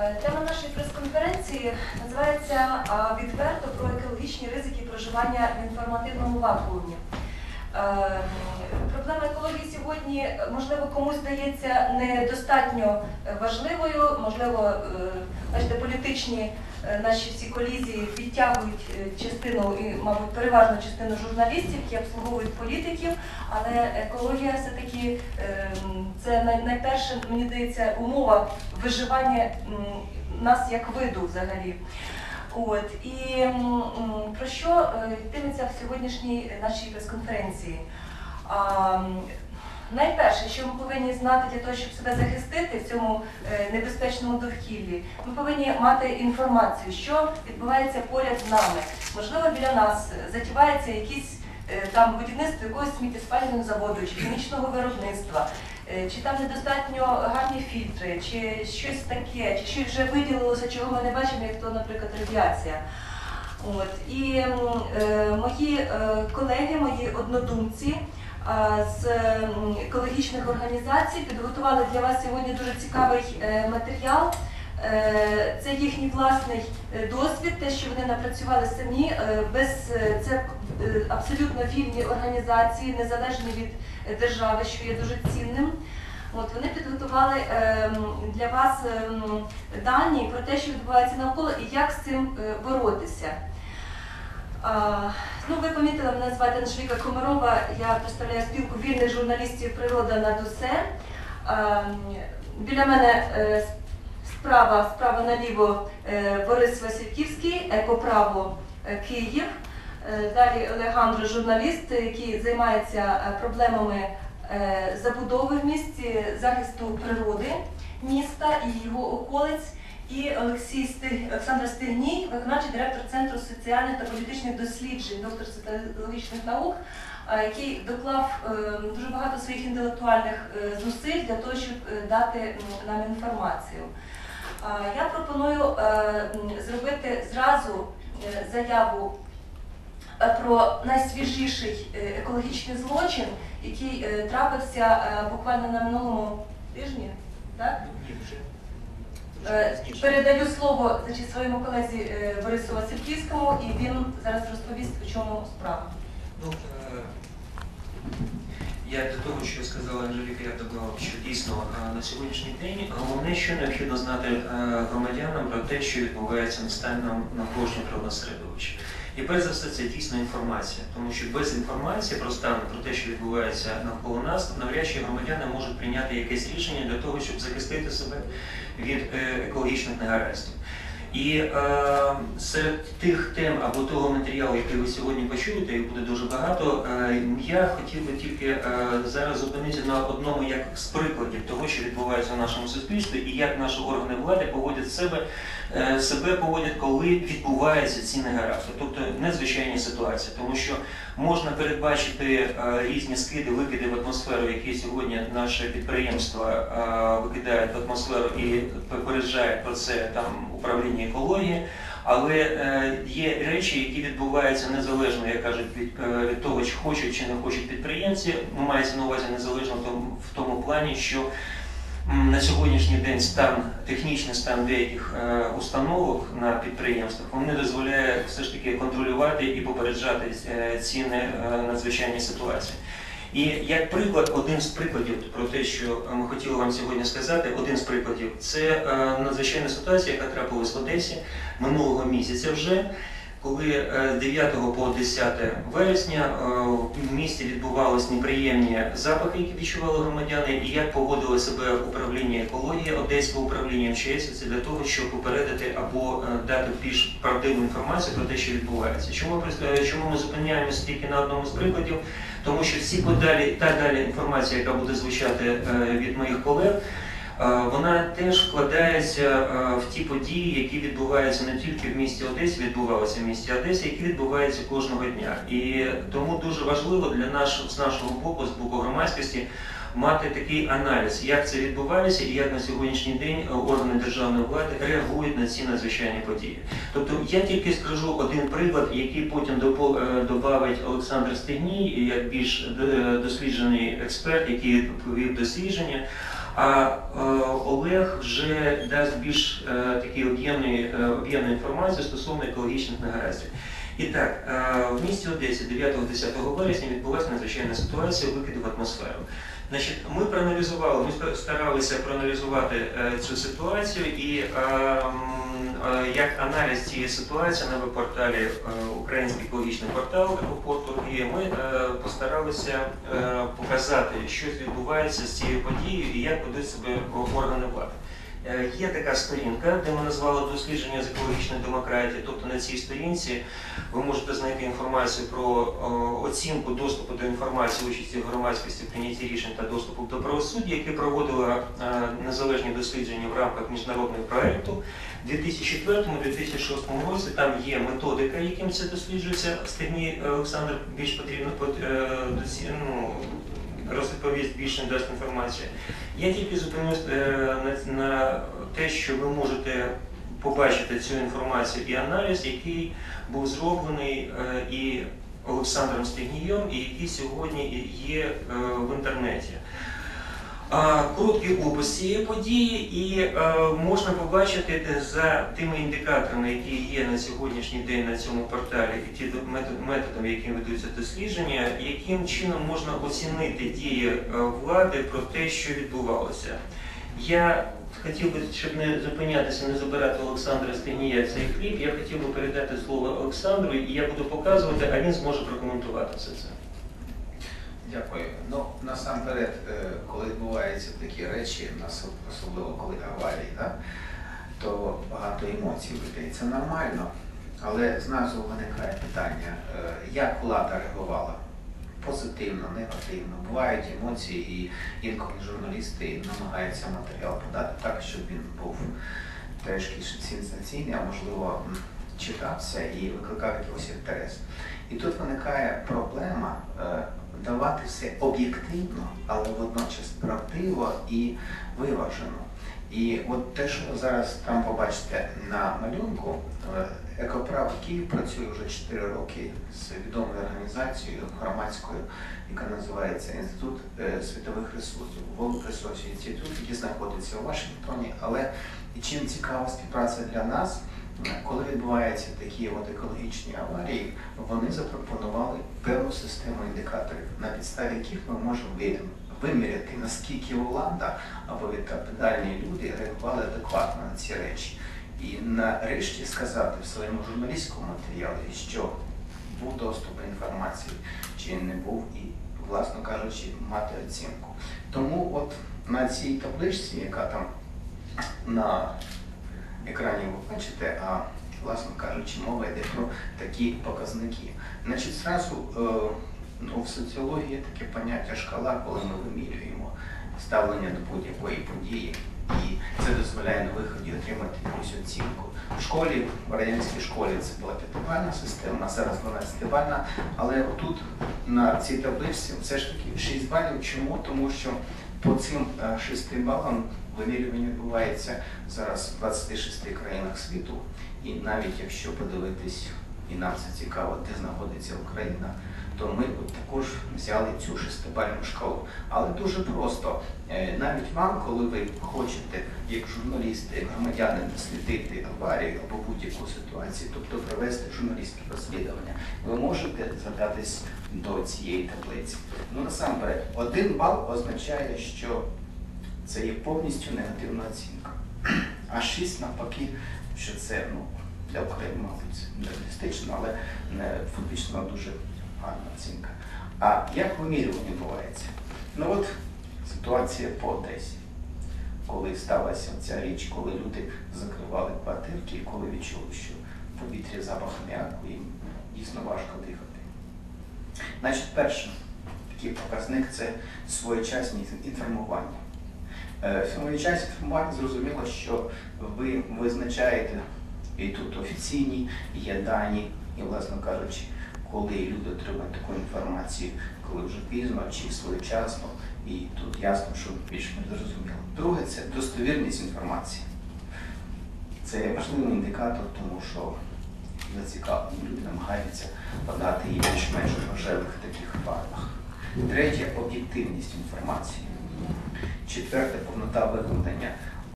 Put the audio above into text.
Е, Тема нашої прес-конференції називається Відверто про екологічні ризики проживання в інформативному вакуумі. Е, Проблема екології сьогодні, можливо, комусь здається недостатньо важливою, можливо, е, бачите, політичні наші всі колізії відтягують е, частину і, мабуть, переважну частину журналістів, які обслуговують політиків, але екологія все-таки е, це найперше, мені здається, умова виживання нас як виду взагалі. От і про що е, йтиметься в сьогоднішній нашій прес-конференції? Найперше, що ми повинні знати для того, щоб себе захистити в цьому е, небезпечному довкіллі, ми повинні мати інформацію, що відбувається поряд з нами. Можливо, біля нас затівається якісь е, там будівництво якогось сміттєспалювального заводу чи хімічного виробництва, е, чи там недостатньо гарні фільтри, чи щось таке, чи щось вже виділилося, чого ми не бачимо, як то, наприклад, радіація. От і е, мої е, колеги, мої однодумці з екологічних організацій підготували для вас сьогодні дуже цікавий е, матеріал. Е, Це їхній власний е, досвід, те, що вони напрацювали самі, без це абсолютно вільні організації, незалежні від держави, що є дуже цінним. От вони підготували для вас дані про те, що відбувається навколо, і як з цим боротися. Ну, ви помітили, мене звати Анжеліка Комарова, я представляю спілку вільних журналістів Природа над усе. Біля мене е, справа, справа наліво е, Борис Васильківський, екоправо е, Київ. Далі Олегандро, журналіст, який займається проблемами забудови в місті, захисту природи міста і його околиць. І Олексій. Олександр Стигній, виконавчий директор Центру соціальних та політичних досліджень, доктор соціологічних наук, е, який доклав е, дуже багато своїх інтелектуальних е, зусиль для того, щоб дати нам інформацію. Я пропоную зробити зразу заяву про найсвіжіший екологічний злочин, який трапився буквально на минулому тижні. Так? Е, Передаю слово значить, своєму колезі е, Борису Васильківському, і він зараз розповість, у чому справа. Ну, е, я до того, що сказала Анжеліка, я додав, що дійсно на сьогоднішній день головне, що необхідно знати громадянам про те, що відбувається на станом навколишнього природного середовища. І перш за все це дійсно інформація, тому що без інформації про стан, про те, що відбувається навколо нас, навряд чи громадяни можуть прийняти якесь рішення для того, щоб захистити себе від е, екологічних негараздів. І е, серед тих тем або того матеріалу, який ви сьогодні почуєте, їх буде дуже багато, е, я хотів би тільки е, зараз зупинитися на одному як з прикладів того, що відбувається в нашому суспільстві, і як наші органи влади поводять себе, е, себе поводять, коли відбуваються ці негаразди, тобто незвичайні ситуації, тому що можна передбачити е, різні скиди, викиди в атмосферу, які сьогодні наші підприємства е, викидають в атмосферу і попереджають про це там управління екології. Але е, є речі, які відбуваються незалежно, як кажуть, від, того, чи хочуть чи не хочуть підприємці. Мається на увазі незалежно в тому, плані, що на сьогоднішній день стан, технічний стан деяких е, установок на підприємствах не дозволяє все ж таки контролювати і попереджати е, ці не- е, надзвичайні ситуації. І як приклад, один з прикладів про те, що ми хотіли вам сьогодні сказати, один з прикладів це надзвичайна ситуація, яка трапилась в Одесі минулого місяця вже, коли е, з 9 по 10 вересня е, в місті відбувались неприємні запахи, які відчували громадяни, і як поводило себе управління екології, Одеське управління МЧС, це для того, щоб попередити або е, дати більш правдиву інформацію про те, що відбувається. Чому, е, чому ми зупиняємося тільки на одному з прикладів? Тому що всі подалі та далі інформація, яка буде звучати е, від моїх колег, е, вона теж вкладається е, в ті події, які відбуваються не тільки в місті Одесі, відбувалися в місті Одесі, які відбуваються кожного дня. І тому дуже важливо для нашого з нашого боку, з боку громадськості, мати такий аналіз, як це відбувається і як на сьогоднішній день е, органи державної влади реагують на ці надзвичайні події. Тобто я тільки скажу один приклад, який потім додавить Олександр Стегній, як більш е, досліджений експерт, який провів дослідження. А е, Олег вже дасть більш е, такі е, об'ємну інформацію стосовно екологічних негараздів. І так, в місті Одесі 9-10 вересня відбулася надзвичайна ситуація викиду в атмосферу. Значить, ми проаналізували, ми старалися проаналізувати цю ситуацію і е, е, як аналіз цієї ситуації на веб-порталі е, Український екологічний портал Екопорту, і ми е, постаралися е, показати, що відбувається з цією подією і як ведуть себе органи влади. Е, Є така сторінка, де ми назвали дослідження з екологічної демократії. Тобто на цій сторінці ви можете знайти інформацію про оцінку доступу до інформації, участі в громадськості, прийнятті рішень та доступу до правосуддя, яке проводило е, незалежні дослідження в рамках міжнародного проекту. У 2004-2006 році там є методика, яким це досліджується. Стегні Олександр більш потрібно пот- е, ну, розповість більше дасть інформацію. Я тільки зупинюсь е, на, те, що ви можете побачити цю інформацію і аналіз, який був зроблений е, і Олександром Стегнієм, і який сьогодні є е, в інтернеті. Короткий опис цієї події, і е, можна побачити за тими індикаторами, які є на сьогоднішній день на цьому порталі, і ті до- методом, яким ведуться дослідження, яким чином можна оцінити дії е, влади про те, що відбувалося. Я хотів би, щоб не зупинятися, не забирати Олександра Стегнія цей кліп, я хотів би передати слово Олександру, і я буду показувати, а він зможе прокоментувати все це. Дякую. Ну насамперед, е, коли відбуваються такі речі, особливо коли аварії, да, то багато емоцій людей. Це нормально. Але зразу виникає питання, е, як влада реагувала? Позитивно, негативно. Бувають емоції, і інколи журналісти намагаються матеріал подати так, щоб він був трішки сенсаційний, а можливо читався і викликав якийсь інтерес. І тут виникає проблема е, давати все об'єктивно, але водночас правдиво і виважено. І от те, що ви зараз там побачите на малюнку, е, Екоправ Київ працює вже 4 роки з відомою організацією громадською, яка називається Інститут е, світових ресурсів, World Resource Institute, який знаходиться у Вашингтоні. Але чим цікава співпраця для нас, коли відбуваються такі от екологічні аварії, вони запропонували певну систему індикаторів, на підставі яких ми можемо виміряти, наскільки влада або відповідальні люди реагували адекватно на ці речі. І нарешті сказати в своєму журналістському матеріалі, що був доступ до інформації чи не був, і, власно кажучи, мати оцінку. Тому от на цій табличці, яка там на екрані ви бачите, а власно кажучи, мова йде про такі показники. Значить, зразу е, ну, в соціології таке поняття шкала, коли ми вимірюємо ставлення до будь-якої події, і це дозволяє на виході отримати якусь оцінку. В школі, в радянській школі це була п'ятибальна система, зараз 12-бальна, але тут на цій табличці все ж таки 6 балів. Чому? Тому що по цим е, 6 балам вимірювання відбувається зараз в 26 країнах світу. І навіть якщо подивитись, і нам це цікаво, де знаходиться Україна, то ми також взяли цю шестибальну шкалу. Але дуже просто, Е, навіть вам, коли ви хочете, як журналісти, громадянин, дослідити аварію або будь-яку ситуацію, тобто провести журналістське розслідування, ви можете звертатись до цієї таблиці. Ну насамперед, один бал означає, що це є повністю негативна оцінка. А 6 навпаки, що це ну, для України, мабуть, це реалістично, але не фактично дуже гарна оцінка. А як вимірювання відбувається? Ну от ситуація по Одесі. Коли сталася ця річ, коли люди закривали квартирки, коли відчули, що в повітрі запах м'яку, їм дійсно важко дихати. Значить, перше, такий показник це своєчасність інформування. Е, Своєчасність інформування зрозуміло, що ви визначаєте, і тут офіційні є дані, і, власно кажучи, коли люди отримують таку інформацію, коли вже пізно чи своєчасно, і тут ясно, що більш-менш зрозуміло. Друге це достовірність інформації. Це важливий індикатор, тому що зацікавлені люди намагаються подати її більш-менш важливих таких фарбах. Третє об'єктивність інформації. Четверте повнота викладення.